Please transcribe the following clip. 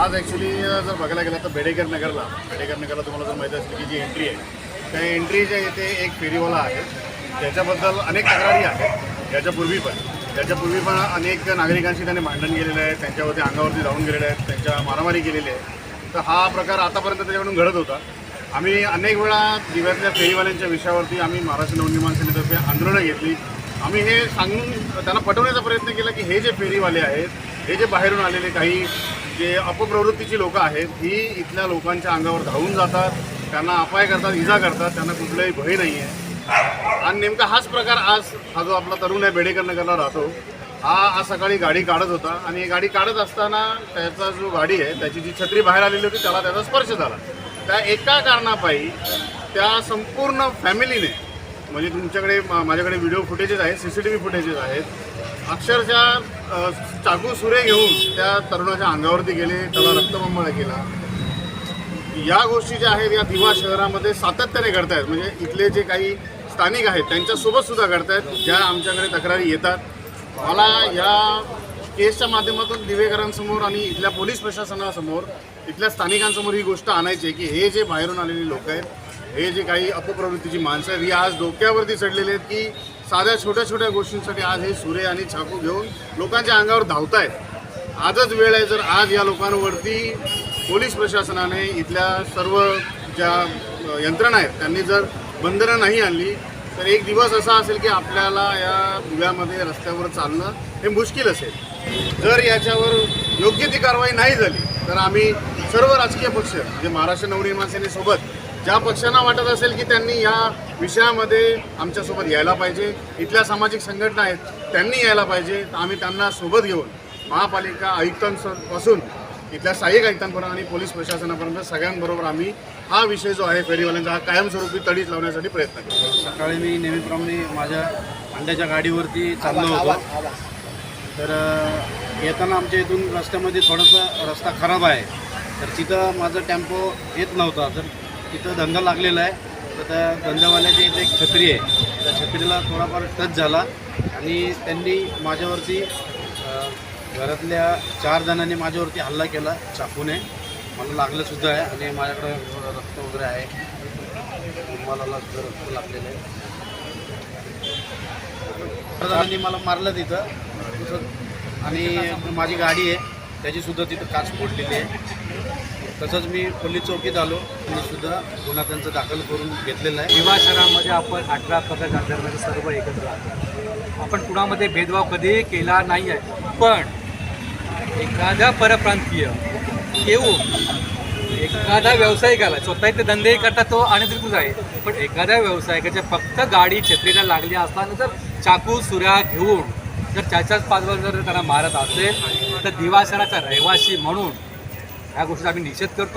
आज ॲक्च्युली जर बघायला गेलं तर बेडेकर नगरला बेडेकर नगरला तुम्हाला जर माहिती असेल की जी एंट्री आहे त्या एंट्रीच्या इथे एक फेरीवाला आहे. त्याच्याबद्दल अनेक तक्रारी आहेत. याच्यापूर्वी पण त्याच्यापूर्वी पण अनेक नागरिकांशी त्याने भांडण केलेलं आहे. त्यांच्यावरती अंगावरती जाऊन गेलेले आहेत. त्यांच्या मारामारी केलेली आहे. तर हा प्रकार आतापर्यंत त्याच्याकडून घडत होता. आम्ही अनेक वेळा दिव्यातल्या फेरीवाल्यांच्या विषयावरती आम्ही महाराष्ट्र नवनिर्माण सेनेतर्फे आंदोलनं घेतली. आम्ही हे सांगून त्यांना पटवण्याचा प्रयत्न केला की हे जे फेरीवाले आहेत हे जे बाहेरून आलेले काही जे अपप्रवृत्तीची लोकं आहेत ही इथल्या लोकांच्या अंगावर धावून जातात त्यांना अपाय करतात इजा करतात त्यांना कुठलाही भय नाही आहे आणि नेमका हाच प्रकार आज हा जो आपला तरुण आहे बेडेकर नगरला राहतो हा आज सकाळी गाडी काढत होता. आणि गाडी काढत असताना त्याचा जो गाडी आहे त्याची जी छत्री बाहेर आलेली होती त्याला त्याचा स्पर्श झाला. त्या एका कारणापायी त्या संपूर्ण फॅमिलीने म्हणजे तुमच्याकडे मा- माझ्याकडे व्हिडिओ फुटेजेस आहेत C C T V footages आहेत अक्षरशः चाकू सुरे घेऊन त्या तरुणाच्या अंगावरती गेले त्याला रक्तबंबाळ केला. या गोष्टी ज्या आहेत या दिवा शहरामध्ये सातत्याने घडतायत. म्हणजे इथले जे काही स्थानिक आहेत त्यांच्यासोबत सुद्धा घडतायत. ज्या आमच्याकडे तक्रारी येतात. मला या केसच्या माध्यमातून दिवेकरांसमोर आणि इथल्या पोलीस प्रशासनासमोर इथल्या स्थानिकांसमोर ही गोष्ट आणायची आहे की हे जे बाहेरून आलेले लोक आहेत हे जे काही अपप्रवृत्तीची माणसं आहेत ही आज डोक्यावरती चढलेली आहेत की साध्या छोट्या छोट्या गोष्टींसाठी आज हे सुरे आणि चाकू घेऊन लोकांच्या अंगावर धावतायत. आजच वेळ आहे जर आज या लोकांवरती पोलीस प्रशासनाने इथल्या सर्व ज्या यंत्रणा आहेत त्यांनी जर बंधनं नाही आणली तर एक दिवस असा असेल की आपल्याला या दिव्यामध्ये रस्त्यावर चालणं हे मुश्किल असेल. जर याच्यावर योग्य ती कारवाई नाही झाली तर आम्ही सर्व राजकीय पक्ष जे महाराष्ट्र नवनिर्माण सेनेसोबत ज्या पक्षांना वाटत असेल की त्यांनी या विषयामध्ये आमच्यासोबत यायला पाहिजे. इथल्या सामाजिक संघटना आहेत त्यांनी यायला पाहिजे. तर आम्ही त्यांना सोबत घेऊन महापालिका आयुक्तांपासून इथल्या सहाय्यक आयुक्तांपर्यंत आणि पोलीस प्रशासनापर्यंत सगळ्यांबरोबर आम्ही हा विषय जो आहे फेरीवाल्यांचा हा कायमस्वरूपी तडीच लावण्यासाठी प्रयत्न करतो सकाळी मी नेहमीप्रमाणे माझ्या अंड्याच्या गाडीवरती चाललो होतो. तर येताना आमच्या इथून रस्त्यामध्ये थोडासा रस्ता खराब आहे. तर तिथं माझा टेम्पो येत नव्हता. तर तिथं धंदा लागलेला आहे. तर त्या धंद्यावाल्याच्या इथे एक छत्री आहे. त्या छत्रीला थोडाफार टच झाला आणि त्यांनी माझ्यावरती घरातल्या चार जणांनी माझ्यावरती हल्ला केला चाकूने. मला लागलंसुद्धा आहे आणि माझ्याकडे रक्त वगैरे आहे. मला सुद्धा रक्त लागलेलं आहे. जणांनी मला मारलं तिथं. आणि माझी गाडी आहे त्याची सुद्धा तिथं काच फोडलेली आहे. तसंच मी पोलीस चौकीत आलो. आणि सुद्धा गुन्हा त्यांचा दाखल करून घेतलेला आहे. विवाह शहरामध्ये आपण अठरा प्रकार जाणणारे सर्व एकत्र आहोत. आपण कुणामध्ये भेदभाव कधीही केला नाही आहे. पण एखाद्या परप्रांतीय येऊन एखादा व्यावसायिकाला स्वतः ते धंदेही करतात तो अनधिकृत आहे? पण एखाद्या व्यावसायिकाच्या फक्त गाडी छत्रीला लागली असताना जर चाकू सुऱ्या घेऊन जर त्याच्याच पाच जर त्यांना मारत असेल तर दिवासराचा रहिवासी म्हणून হ্যাঁ ঘোষণা আমি নিষেধ করব।